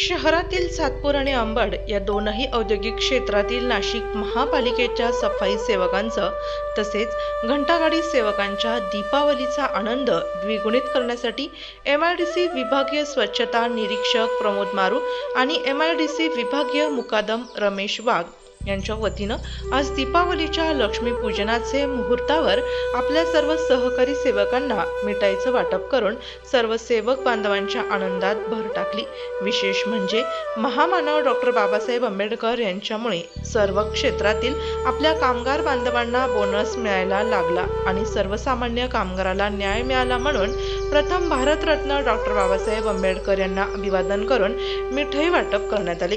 शहरातील सातपूर आणि अंबड या दोनही औद्योगिक क्षेत्रातील नाशिक महापालिकेच्या सफाई सेवकांचं तसेच घंटागाडी सेवकांच्या दीपावलीचा आनंद द्विगुणित करण्यासाठी एम आय डी सी विभागीय स्वच्छता निरीक्षक प्रमोद मारू आणि एम आय डी सी विभागीय मुकादम रमेश वाघ यांच्या वतीनं आज दीपावलीच्या लक्ष्मीपूजनाचे मुहूर्तावर आपल्या सर्व सहकारी सेवकांना मिठाईचं वाटप करून सर्व सेवक बांधवांच्या आनंदात भर टाकली. विशेष म्हणजे महामानव डॉक्टर बाबासाहेब आंबेडकर यांच्यामुळे सर्व क्षेत्रातील आपल्या कामगार बांधवांना बोनस मिळायला लागला आणि सर्वसामान्य कामगाराला न्याय मिळाला म्हणून प्रथम भारतरत्न डॉक्टर बाबासाहेब आंबेडकर यांना अभिवादन करून मिठाई वाटप करण्यात आले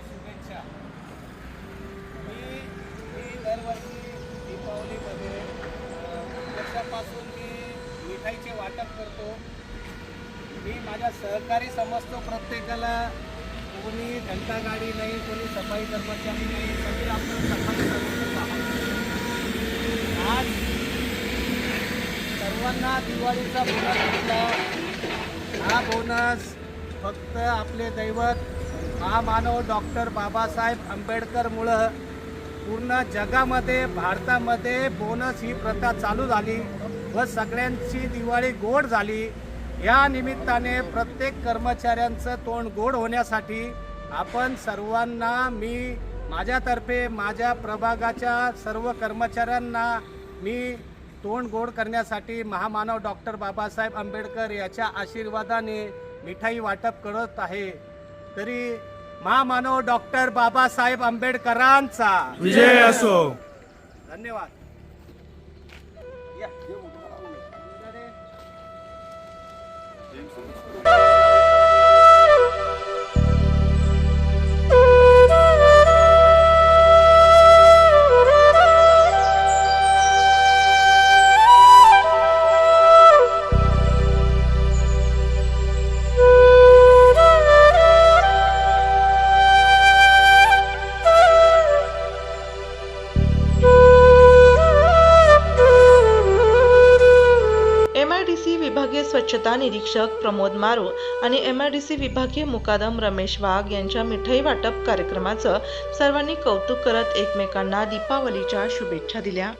शुभेच्छा मी मी दरवर्षी मध्ये वर्षापासून मी मिठाईचे वाटप करतो. मी माझ्या सहकारी समजतो प्रत्येकाला कोणी घंटागाडी नाही कोणी सफाई कर्मचारी नाही सगळे आपण सफाई आहोत. आज सर्वांना दिवाळीचा बोनस भेटला हा बोनस फक्त आपले दैवत महामानव डॉक्टर बाबासाहेब आंबेडकरमुळं पूर्ण जगामध्ये भारतामध्ये बोनस ही प्रथा चालू झाली व सगळ्यांची दिवाळी गोड झाली. या निमित्ताने प्रत्येक कर्मचाऱ्यांचं तोंड गोड होण्यासाठी आपण सर्वांना मी माझ्यातर्फे माझ्या प्रभागाच्या सर्व कर्मचाऱ्यांना मी तोंड गोड करण्यासाठी महामानव डॉक्टर बाबासाहेब आंबेडकर याच्या आशीर्वादाने मिठाई वाटप करत आहे. तरी महामानव डॉक्टर बाबासाहेब आंबेडकरांचा. विजय असो. धन्यवाद. या, स्वच्छता निरीक्षक प्रमोद मारो आणि एम आय डी सी विभागीय मुकादम रमेश वाघ यांच्या मिठाई वाटप कार्यक्रमाचं सर्वांनी कौतुक करत एकमेकांना दीपावलीच्या शुभेच्छा दिल्या.